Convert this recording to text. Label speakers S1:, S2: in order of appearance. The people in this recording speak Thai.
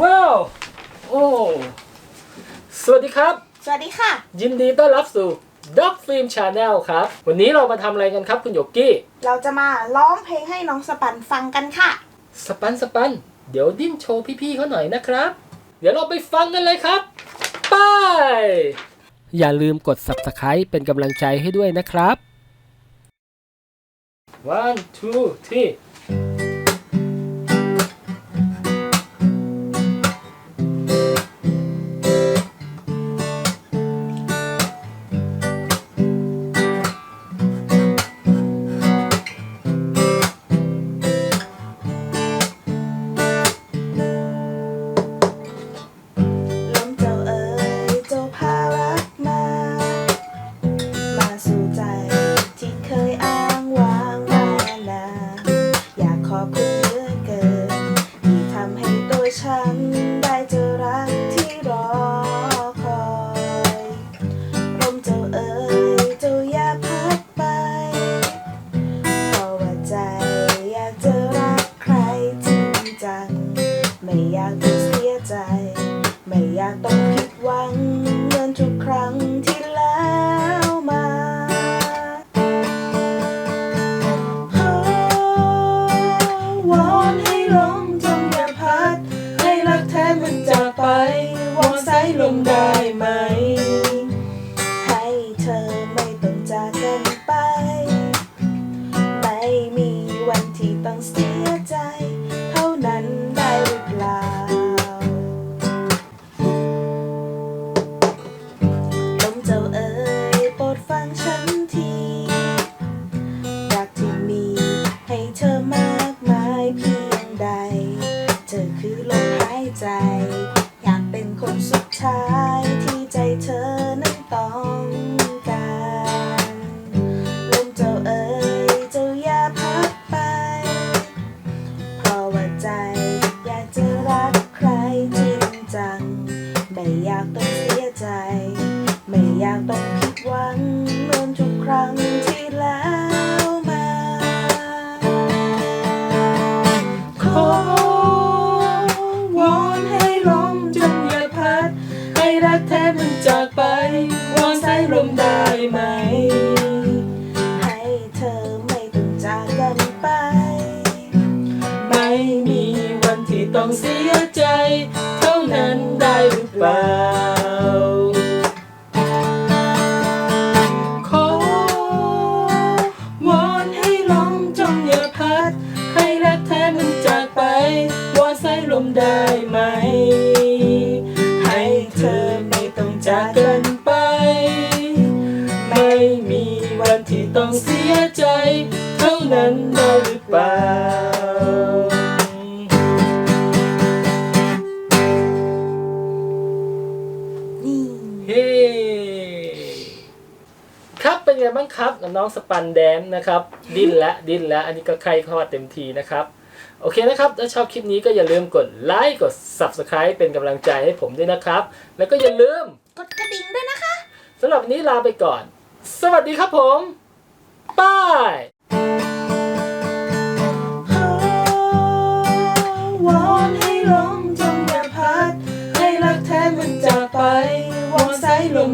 S1: ว้าวโอ้สวัสดีครับ
S2: สวัสดีค่ะ
S1: ยินดีต้อนรับสู่ Dog Film Channel ครับ วันนี้เรามาทำอะไรกันครับคุณโยกี้
S2: เราจะมาร้องเพลงให้น้องสปันฟังกันค่ะ
S1: สปันสปัน เดี๋ยวดิ้นโชว์พี่ๆเขาหน่อยนะครับ เดี๋ยวเราไปฟังกันเลยครับ ไป อย่าลืมกด Subscribe เป็นกำลังใจให้ด้วยนะครับ one two three
S2: ลงได้ไหม ใจ ไม่อยากต้องผิดหวังเหมือนทุกครั้งที่แล้วมาขอวอนให้ลมจงอย่าพัด ให้รักแท้มันจากไปวอนสายลมได้ไหม ให้เธอไม่ต้องจากกันไป ไม่มีวันที่ต้องเสียใจ เท่านั้นได้หรือเปล่า จากกันไป ไม่มีวันที่ต้องเสียใจ เท่านั้นได้หรือเปล่า นี่
S1: เฮ้ครับเป็นไงบ้างครับน้องสปันแดนนะครับ ดิ้นและดิ้นและอันนี้ก็ใครคลอดเต็มทีนะครับ โอเคนะครับ ถ้าชอบคลิปนี้ก็อย่าลืมกดไลค์กด Subscribe เป็นกำลังใจให้ผมด้วยนะครับ แล้วก็อย่าลืม สำหรับวันนี้ลาไปก่อน สวัสดีครับผมบาย
S2: วอนให้ลมจงอย่าพัด ให้รักแท้มันจากไปวอนสายลม